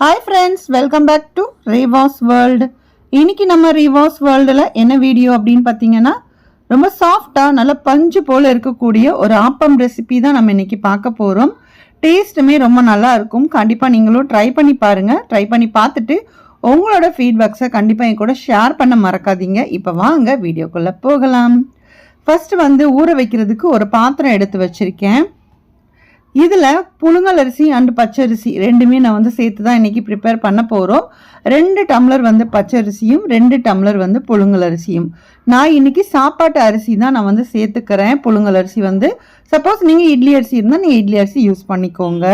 Hi friends welcome back to Reevas world இன்னைக்கு நம்ம ரீவாஸ் வேர்ல்டில் என்ன வீடியோ அப்படின்னு பார்த்தீங்கன்னா ரொம்ப சாஃப்டாக நல்ல பஞ்சு போல் இருக்கக்கூடிய ஒரு ஆப்பம் ரெசிபி தான் நம்ம இன்னைக்கு பார்க்க போகிறோம் டேஸ்ட்டுமே ரொம்ப நல்லா இருக்கும். கண்டிப்பாக நீங்களும் ட்ரை பண்ணி பாருங்கள் ட்ரை பண்ணி பார்த்துட்டு உங்களோட ஃபீட்பேக்ஸை கண்டிப்பாக என் கூட ஷேர் பண்ண மறக்காதீங்க. இப்போ வாங்க வீடியோக்குள்ளே போகலாம். ஃபஸ்ட்டு வந்து ஊற வைக்கிறதுக்கு ஒரு பாத்திரம் எடுத்து வச்சுருக்கேன். இதில் புழுங்கல் அரிசி அண்டு பச்சரிசி ரெண்டுமே நான் வந்து சேர்த்து தான் இன்றைக்கி ப்ரிப்பேர் பண்ண போகிறோம் ரெண்டு டம்ளர் வந்து பச்சரிசியும் ரெண்டு டம்ளர் வந்து புழுங்கல் அரிசியும். நான் இன்றைக்கி சாப்பாட்டு அரிசி தான் நான் வந்து சேர்த்துக்கிறேன். புழுங்கல் அரிசி வந்து சப்போஸ் நீங்கள் இட்லி அரிசி இருந்தால் நீங்கள் இட்லி அரிசி யூஸ் பண்ணிக்கோங்க.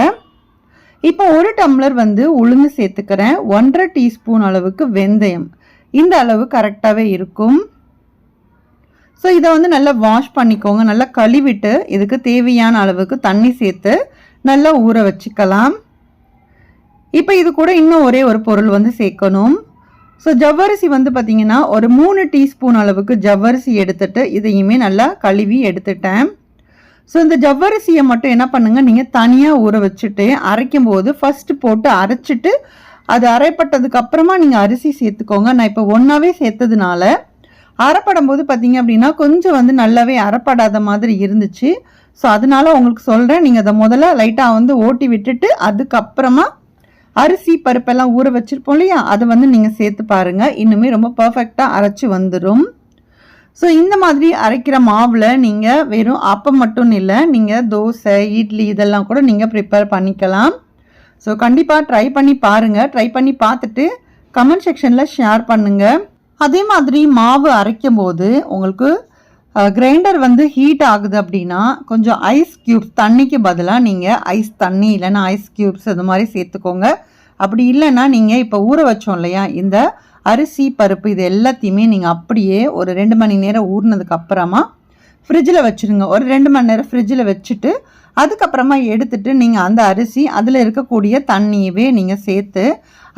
இப்போ ஒரு டம்ளர் வந்து உளுந்து சேர்த்துக்கிறேன். ஒன்றரை டீஸ்பூன் அளவுக்கு வெந்தயம். இந்த அளவு கரெக்டாகவே இருக்கும். ஸோ இதை வந்து நல்லா வாஷ் பண்ணிக்கோங்க. நல்லா கழுவிட்டு இதுக்கு தேவையான அளவுக்கு தண்ணி சேர்த்து நல்லா ஊற வச்சுக்கலாம். இப்போ இது கூட இன்னும் ஒரே ஒரு பொருள் வந்து சேர்க்கணும். ஸோ ஜவ்வரிசி வந்து பார்த்திங்கன்னா ஒரு மூணு டீஸ்பூன் அளவுக்கு ஜவ்வரிசி எடுத்துட்டு இதையுமே நல்லா கழுவி எடுத்துட்டேன். ஸோ இந்த ஜவ்வரிசியை மட்டும் என்ன பண்ணுங்கள் நீங்கள் தனியாக ஊற வச்சுட்டு அரைக்கும் போது ஃபஸ்ட்டு போட்டு அரைச்சிட்டு அது அரைப்பட்டதுக்கு அப்புறமா நீங்கள் அரிசி சேர்த்துக்கோங்க. நான் இப்போ ஒன்றாவே சேர்த்ததுனால அரைப்படும் போது பார்த்தீங்க அப்படின்னா கொஞ்சம் வந்து நல்லாவே அரைப்படாத மாதிரி இருந்துச்சு. ஸோ அதனால உங்களுக்கு சொல்கிறேன் நீங்கள் அதை முதல்ல லைட்டாக வந்து ஓட்டி விட்டுட்டு அதுக்கப்புறமா அரிசி பருப்பெல்லாம் ஊற வச்சுருப்போம் இல்லையா? அதை வந்து நீங்கள் சேர்த்து பாருங்கள் இன்னுமே ரொம்ப பர்ஃபெக்டாக அரைச்சி வந்துடும் ஸோ இந்த மாதிரி அரைக்கிற மாவில் நீங்கள் வெறும் அப்பம் மட்டும் இல்லை நீங்கள் தோசை இட்லி இதெல்லாம் கூட நீங்கள் ப்ரிப்பேர் பண்ணிக்கலாம். ஸோ கண்டிப்பாக ட்ரை பண்ணி பாருங்கள் ட்ரை பண்ணி பார்த்துட்டு கமெண்ட் செக்ஷனில் ஷேர் பண்ணுங்கள் அதே மாதிரி மாவு அரைக்கும் போது உங்களுக்கு கிரைண்டர் வந்து ஹீட் ஆகுது அப்படின்னா கொஞ்சம் ஐஸ் க்யூப்ஸ் தண்ணிக்கு பதிலாக நீங்கள் ஐஸ் தண்ணி இல்லைன்னா ஐஸ் க்யூப்ஸ் இது மாதிரி சேர்த்துக்கோங்க. அப்படி இல்லைன்னா நீங்கள் இப்போ ஊற வச்சோம் இல்லையா இந்த அரிசி பருப்பு இது எல்லாத்தையுமே நீங்கள் அப்படியே ஒரு ரெண்டு மணி நேரம் ஊறினதுக்கு அப்புறமா ஃப்ரிட்ஜில் வச்சுருங்க. ஒரு ரெண்டு மணி நேரம் ஃப்ரிட்ஜில் வச்சுட்டு அதுக்கப்புறமா எடுத்துட்டு நீங்கள் அந்த அரிசி அதில் இருக்கக்கூடிய தண்ணியவே நீங்கள் சேர்த்து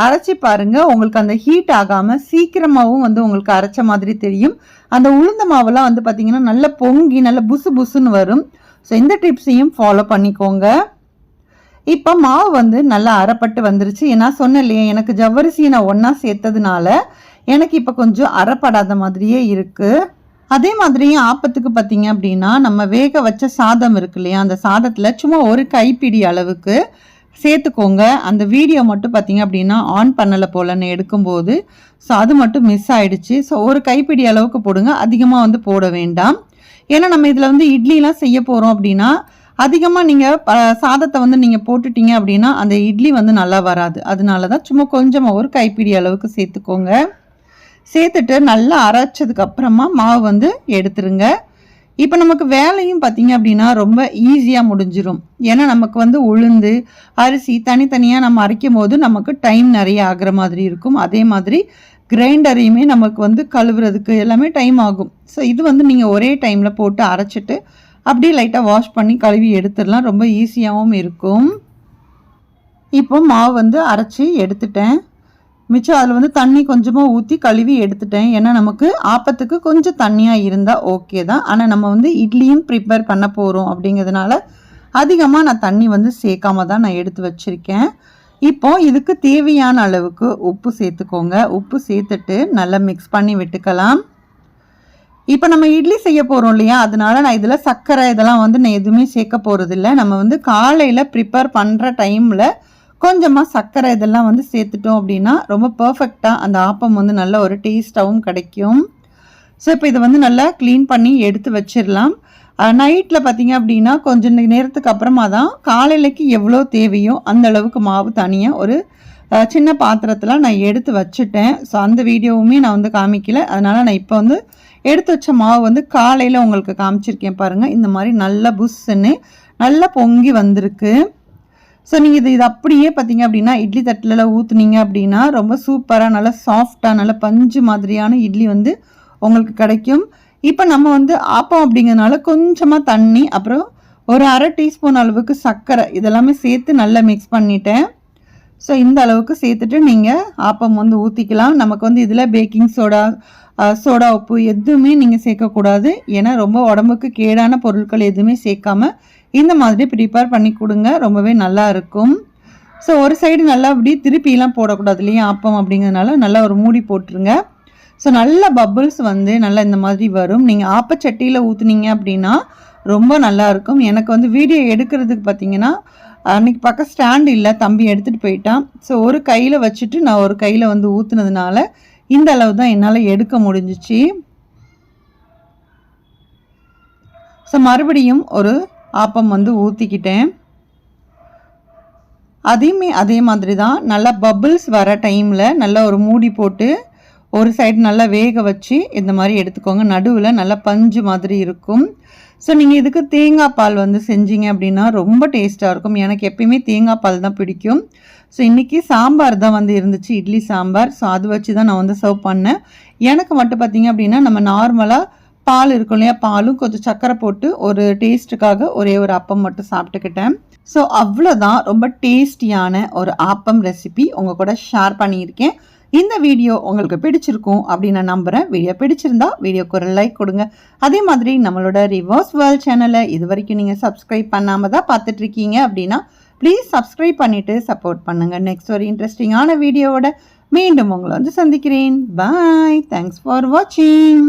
அரைச்சி பாருங்கள் உங்களுக்கு அந்த ஹீட் ஆகாமல் சீக்கிரமாகவும் வந்து உங்களுக்கு அரைச்ச மாதிரி தெரியும். அந்த உளுந்த மாவுலாம் வந்து பார்த்திங்கன்னா நல்ல பொங்கி நல்ல புசு புசுன்னு வரும். ஸோ இந்த டிப்ஸையும் ஃபாலோ பண்ணிக்கோங்க. இப்போ மாவு வந்து நல்லா அரைப்பட்டு வந்துருச்சு. ஏன்னா சொன்னேன் இல்லையா எனக்கு ஜவ்வரிசியை நான் ஒன்றா சேர்த்ததுனால எனக்கு இப்போ கொஞ்சம் அரைப்படாத மாதிரியே இருக்குது அதே மாதிரி ஆப்பத்துக்கு பார்த்தீங்க அப்படின்னா நம்ம வேக வச்ச சாதம் இருக்கு இல்லையா? அந்த சாதத்தில் சும்மா ஒரு கைப்பிடி அளவுக்கு சேர்த்துக்கோங்க. அந்த வீடியோ மட்டும் பார்த்தீங்க அப்படின்னா ஆன் பண்ணலை போலன்னு எடுக்கும்போது ஸோ அது மட்டும் மிஸ் ஆகிடுச்சு ஸோ ஒரு கைப்பிடி அளவுக்கு போடுங்க. அதிகமாக வந்து போட வேண்டாம். ஏன்னா நம்ம இதில் வந்து இட்லிலாம் செய்ய போகிறோம் அப்படின்னா அதிகமாக நீங்கள் சாதத்தை வந்து நீங்கள் போட்டுட்டீங்க அப்படின்னா அந்த இட்லி வந்து நல்லா வராது. அதனால தான் சும்மா கொஞ்சமாக ஒரு கைப்பிடி அளவுக்கு சேர்த்துக்கோங்க. சேர்த்துட்டு நல்லா அரைச்சதுக்கு அப்புறமா மாவு வந்து எடுத்துருங்க. இப்போ நமக்கு வேலையும் பார்த்தீங்க அப்படின்னா ரொம்ப ஈஸியாக முடிஞ்சிடும் ஏன்னா நமக்கு வந்து உளுந்து அரிசி தனித்தனியாக நம்ம அரைக்கும் போது நமக்கு டைம் நிறைய ஆகிற மாதிரி இருக்கும். அதே மாதிரி கிரைண்டரையுமே நமக்கு வந்து கழுவுறதுக்கு எல்லாமே டைம் ஆகும். ஸோ இது வந்து நீங்கள் ஒரே டைமில் போட்டு அரைச்சிட்டு அப்படியே லைட்டாக வாஷ் பண்ணி கழுவி எடுத்துடலாம். ரொம்ப ஈஸியாகவும் இருக்கும். இப்போ மாவு வந்து அரைச்சி எடுத்துட்டேன். மிச்சம் அதில் வந்து தண்ணி கொஞ்சமாக ஊற்றி கழுவி எடுத்துட்டேன். ஏன்னா நமக்கு ஆப்பத்துக்கு கொஞ்சம் தண்ணியாக இருந்தால் ஓகே தான். ஆனால் நம்ம வந்து இட்லியும் ப்ரிப்பேர் பண்ண போகிறோம் அப்படிங்கிறதுனால அதிகமாக நான் தண்ணி வந்து சேர்க்காம தான் நான் எடுத்து வச்சுருக்கேன். இப்போ இதுக்கு தேவையான அளவுக்கு உப்பு சேர்த்துக்கோங்க. உப்பு சேர்த்துட்டு நல்லா மிக்ஸ் பண்ணி விட்டுக்கலாம். இப்போ நம்ம இட்லி செய்ய போகிறோம் இல்லையா? அதனால நான் இதில் சர்க்கரை இதெல்லாம் வந்து நான் எதுவுமே சேர்க்க போகிறதில்ல நம்ம வந்து காலையில் ப்ரிப்பேர் பண்ணுற டைமில் கொஞ்சமாக சர்க்கரை இதெல்லாம் வந்து சேர்த்துட்டோம் அப்படின்னா ரொம்ப பர்ஃபெக்டாக அந்த ஆப்பம் வந்து நல்ல ஒரு டேஸ்ட்டாகவும் கிடைக்கும். ஸோ இப்போ இதை வந்து நல்லா க்ளீன் பண்ணி எடுத்து வச்சிடலாம். நைட்டில் பார்த்தீங்க அப்படின்னா கொஞ்சம் நேரத்துக்கு அப்புறமா தான் காலையிலைக்கு எவ்வளோ தேவையோ அந்த அளவுக்கு மாவு தனியாக ஒரு சின்ன பாத்திரத்தில் நான் எடுத்து வச்சுட்டேன். ஸோ அந்த வீடியோவுமே நான் வந்து காமிக்கல. அதனால் நான் இப்போ வந்து எடுத்து வச்ச மாவு வந்து காலையில் உங்களுக்கு காமிச்சிருக்கேன் பாருங்கள் இந்த மாதிரி நல்லா புஷ்ஷுன்னு நல்லா பொங்கி வந்திருக்கு. ஸோ நீங்கள் இது இது அப்படியே பார்த்தீங்க அப்படின்னா இட்லி தட்டில் ஊற்றுனீங்க அப்படின்னா ரொம்ப சூப்பராக நல்லா சாஃப்டாக நல்ல பஞ்சு மாதிரியான இட்லி வந்து உங்களுக்கு கிடைக்கும். இப்போ நம்ம வந்து ஆப்பம் அப்படிங்கிறதுனால கொஞ்சமாக தண்ணி அப்புறம் ஒரு அரை டீஸ்பூன் அளவுக்கு சர்க்கரை இதெல்லாமே சேர்த்து நல்லா மிக்ஸ் பண்ணிட்டேன். ஸோ இந்த அளவுக்கு சேர்த்துட்டு நீங்கள் ஆப்பம் வந்து ஊற்றிக்கலாம் நமக்கு வந்து இதில் பேக்கிங் சோடா சோடா உப்பு எதுவுமே நீங்கள் சேர்க்கக்கூடாது. ஏன்னா ரொம்ப உடம்புக்கு கேடான பொருட்கள் எதுவுமே சேர்க்காம இந்த மாதிரி ப்ரிப்பேர் பண்ணி கொடுங்க. ரொம்பவே நல்லா இருக்கும். ஸோ ஒரு சைடு நல்லா அப்படி திருப்பிலாம் போடக்கூடாது இல்லையா? ஆப்பம் அப்படிங்கிறதுனால நல்லா ஒரு மூடி போட்டுருங்க. ஸோ நல்ல பபுள்ஸ் வந்து நல்லா இந்த மாதிரி வரும். நீங்கள் ஆப்பச்சட்டியில் ஊற்றுனீங்க அப்படின்னா ரொம்ப நல்லா இருக்கும். எனக்கு வந்து வீடியோ எடுக்கிறதுக்கு பார்த்தீங்கன்னா அன்றைக்கி பக்கம் ஸ்டாண்ட் இல்லை. தம்பி எடுத்துகிட்டு போயிட்டான். ஸோ ஒரு கையில் வச்சுட்டு நான் ஒரு கையில் வந்து ஊற்றுனதுனால இந்த அளவு தான் என்னால் எடுக்க முடிஞ்சிச்சு. ஸோ மறுபடியும் ஒரு ஆப்பம் வந்து ஊற்றிக்கிட்டேன் அதையுமே அதே மாதிரி தான் நல்லா பபிள்ஸ் வர டைமில் நல்லா ஒரு மூடி போட்டு ஒரு சைடு நல்லா வேக வச்சு இந்த மாதிரி எடுத்துக்கோங்க. நடுவில் நல்லா பஞ்சு மாதிரி இருக்கும். ஸோ நீங்கள் இதுக்கு தேங்காய் பால் வந்து செஞ்சீங்க அப்படின்னா ரொம்ப டேஸ்ட்டாக இருக்கும். எனக்கு எப்பயுமே தேங்காய் பால் தான் பிடிக்கும். ஸோ இன்றைக்கி சாம்பார் தான் வந்து இருந்துச்சு. இட்லி சாம்பார். ஸோ அது வச்சு தான் நான் வந்து சர்வ் பண்ணேன். எனக்கு மட்டும் பார்த்தீங்க அப்படின்னா நம்ம நார்மலாக பால் இருக்கும் இல்லையா? பாலும் கொஞ்சம் சர்க்கரை போட்டு ஒரு டேஸ்ட்டுக்காக ஒரே ஒரு அப்பம் மட்டும் சாப்பிட்டுக்கிட்டேன். ஸோ அவ்வளோதான் ரொம்ப டேஸ்டியான ஒரு ஆப்பம் ரெசிபி உங்கள் கூட ஷேர் பண்ணியிருக்கேன். இந்த வீடியோ உங்களுக்கு பிடிச்சிருக்கும் அப்படின்னு நான் நம்புகிறேன் வீடியோ பிடிச்சிருந்தா வீடியோக்கு ஒரு லைக் கொடுங்க. அதே மாதிரி நம்மளோட ரிவர்ஸ் வேர்ல்ட் சேனலை இது வரைக்கும் நீங்கள் சப்ஸ்கிரைப் பண்ணாமல் தான் பார்த்துட்ருக்கீங்க அப்படின்னா ப்ளீஸ் சப்ஸ்கிரைப் பண்ணிவிட்டு சப்போர்ட் பண்ணுங்கள் நெக்ஸ்ட் ஒரு இன்ட்ரெஸ்டிங்கான வீடியோவோட மீண்டும் உங்களை வந்து சந்திக்கிறேன். பாய் தேங்க்ஸ் ஃபார் வாட்சிங்